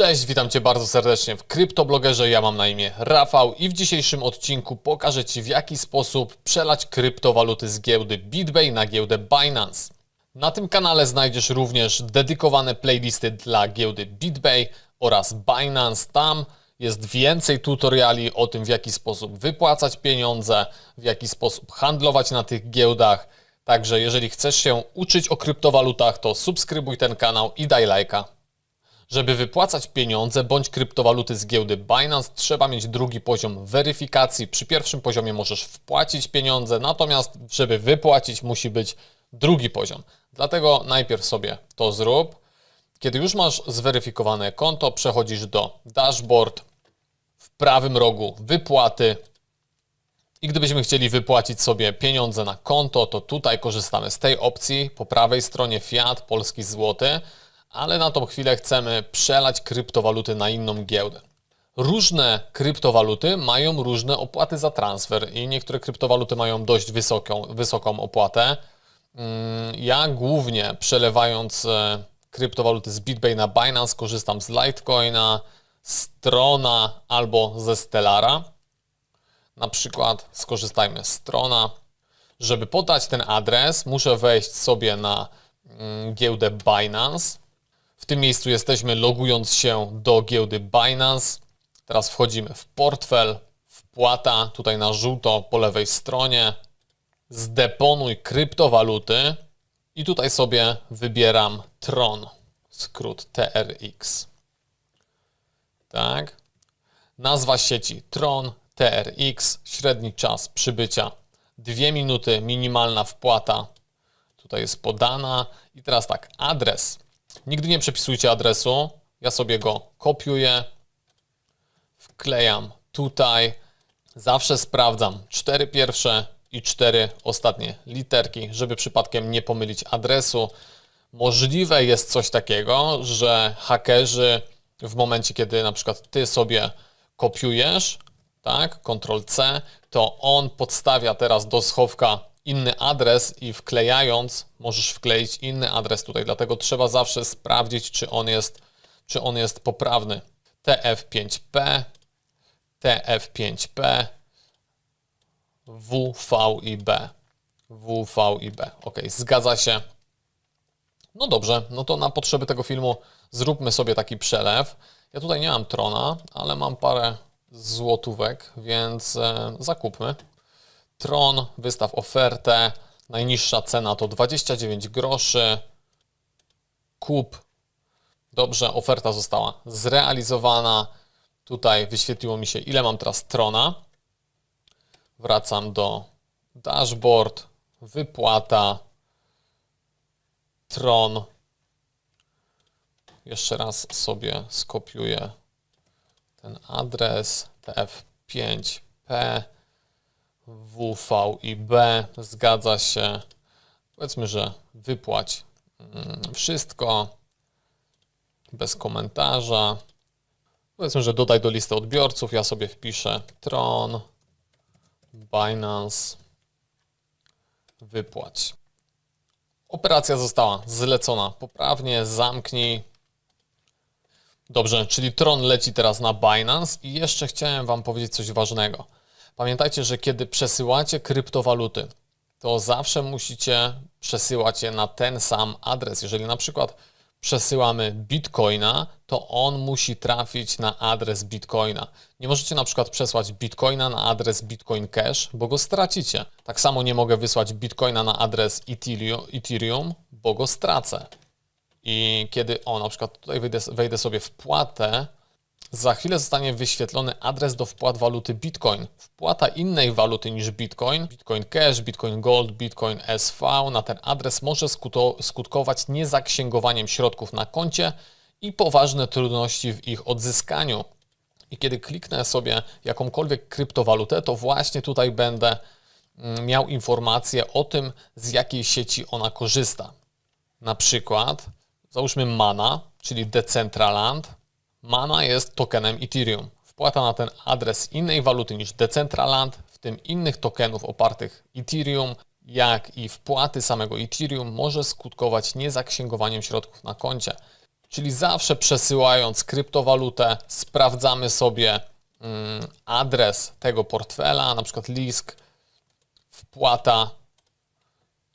Cześć, witam Cię bardzo serdecznie w Kryptoblogerze. Ja mam na imię Rafał i w dzisiejszym odcinku pokażę Ci w jaki sposób przelać kryptowaluty z giełdy BitBay na giełdę Binance. Na tym kanale znajdziesz również dedykowane playlisty dla giełdy BitBay oraz Binance. Tam jest więcej tutoriali o tym, w jaki sposób wypłacać pieniądze, w jaki sposób handlować na tych giełdach. Także jeżeli chcesz się uczyć o kryptowalutach, to subskrybuj ten kanał i daj lajka. Żeby wypłacać pieniądze bądź kryptowaluty z giełdy Binance, trzeba mieć drugi poziom weryfikacji. Przy pierwszym poziomie możesz wpłacić pieniądze, natomiast żeby wypłacić, musi być drugi poziom. Dlatego najpierw sobie to zrób. Kiedy już masz zweryfikowane konto, przechodzisz do dashboard, w prawym rogu wypłaty. I gdybyśmy chcieli wypłacić sobie pieniądze na konto, to tutaj korzystamy z tej opcji. Po prawej stronie fiat, polski złoty ale na tą chwilę chcemy przelać kryptowaluty na inną giełdę. Różne kryptowaluty mają różne opłaty za transfer i niektóre kryptowaluty mają dość wysoką, wysoką opłatę. Mm, Ja głównie przelewając e, kryptowaluty z BitBay na Binance korzystam z Litecoina, Strona albo ze Stellara. Na przykład skorzystajmy z Strona. Żeby podać ten adres, muszę wejść sobie na mm, giełdę Binance. W tym miejscu jesteśmy logując się do giełdy Binance. Teraz wchodzimy w portfel, wpłata, tutaj na żółto po lewej stronie. Zdeponuj kryptowaluty i tutaj sobie wybieram Tron, skrót TRX. Tak. Nazwa sieci Tron TRX, średni czas przybycia 2 minuty, minimalna wpłata tutaj jest podana. I teraz tak, adres. Nigdy nie przepisujcie adresu. Ja sobie go kopiuję, wklejam tutaj. Zawsze sprawdzam cztery pierwsze i cztery ostatnie literki, żeby przypadkiem nie pomylić adresu. Możliwe jest coś takiego, że hakerzy w momencie, kiedy na przykład ty sobie kopiujesz, tak, Ctrl C, to on podstawia teraz do schowka inny adres i wklejając możesz wkleić inny adres tutaj, dlatego trzeba zawsze sprawdzić, czy on jest, czy on jest poprawny. TF5P, TF5P, WVIB. WVIB. Ok, zgadza się. No dobrze, no to na potrzeby tego filmu zróbmy sobie taki przelew. Ja tutaj nie mam trona, ale mam parę złotówek, więc e, zakupmy. Tron, wystaw ofertę. Najniższa cena to 29 groszy. Kup. Dobrze, oferta została zrealizowana. Tutaj wyświetliło mi się, ile mam teraz Trona. Wracam do dashboard, wypłata, Tron. Jeszcze raz sobie skopiuję ten adres TF5P. W, V i B. Zgadza się. Powiedzmy, że wypłać mm, wszystko bez komentarza. Powiedzmy, że dodaj do listy odbiorców. Ja sobie wpiszę Tron, Binance, wypłać. Operacja została zlecona poprawnie. Zamknij. Dobrze, czyli Tron leci teraz na Binance i jeszcze chciałem Wam powiedzieć coś ważnego. Pamiętajcie, że kiedy przesyłacie kryptowaluty, to zawsze musicie przesyłać je na ten sam adres. Jeżeli na przykład przesyłamy bitcoina, to on musi trafić na adres bitcoina. Nie możecie na przykład przesłać bitcoina na adres bitcoin cash, bo go stracicie. Tak samo nie mogę wysłać bitcoina na adres Ethereum, bo go stracę. I kiedy, o na przykład tutaj wejdę, wejdę sobie w płatę, za chwilę zostanie wyświetlony adres do wpłat waluty Bitcoin. Wpłata innej waluty niż Bitcoin, Bitcoin Cash, Bitcoin Gold, Bitcoin SV na ten adres może skutkować niezaksięgowaniem środków na koncie i poważne trudności w ich odzyskaniu. I kiedy kliknę sobie jakąkolwiek kryptowalutę, to właśnie tutaj będę mm, miał informację o tym, z jakiej sieci ona korzysta. Na przykład, załóżmy Mana, czyli Decentraland, Mana jest tokenem Ethereum. Wpłata na ten adres innej waluty niż Decentraland, w tym innych tokenów opartych Ethereum, jak i wpłaty samego Ethereum może skutkować niezaksięgowaniem środków na koncie. Czyli zawsze przesyłając kryptowalutę, sprawdzamy sobie mm, adres tego portfela, na przykład LISK, wpłata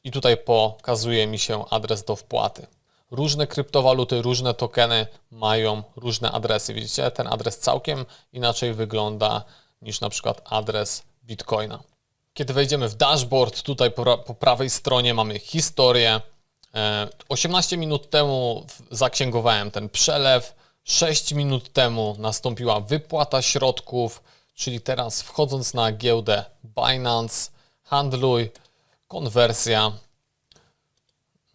i tutaj pokazuje mi się adres do wpłaty. Różne kryptowaluty, różne tokeny mają różne adresy. Widzicie, ten adres całkiem inaczej wygląda niż na przykład adres Bitcoina. Kiedy wejdziemy w dashboard, tutaj po, po prawej stronie mamy historię. E, 18 minut temu zaksięgowałem ten przelew. 6 minut temu nastąpiła wypłata środków, czyli teraz wchodząc na giełdę Binance, handluj, konwersja.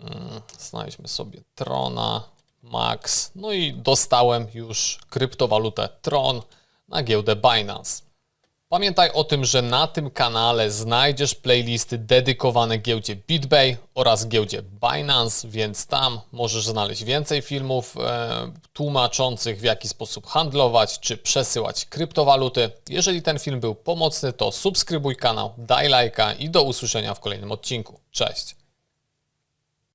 Mm, Znajdźmy sobie Trona, Max. No i dostałem już kryptowalutę Tron na giełdę Binance. Pamiętaj o tym, że na tym kanale znajdziesz playlisty dedykowane giełdzie BitBay oraz giełdzie Binance, więc tam możesz znaleźć więcej filmów e, tłumaczących w jaki sposób handlować czy przesyłać kryptowaluty. Jeżeli ten film był pomocny, to subskrybuj kanał, daj lajka i do usłyszenia w kolejnym odcinku. Cześć!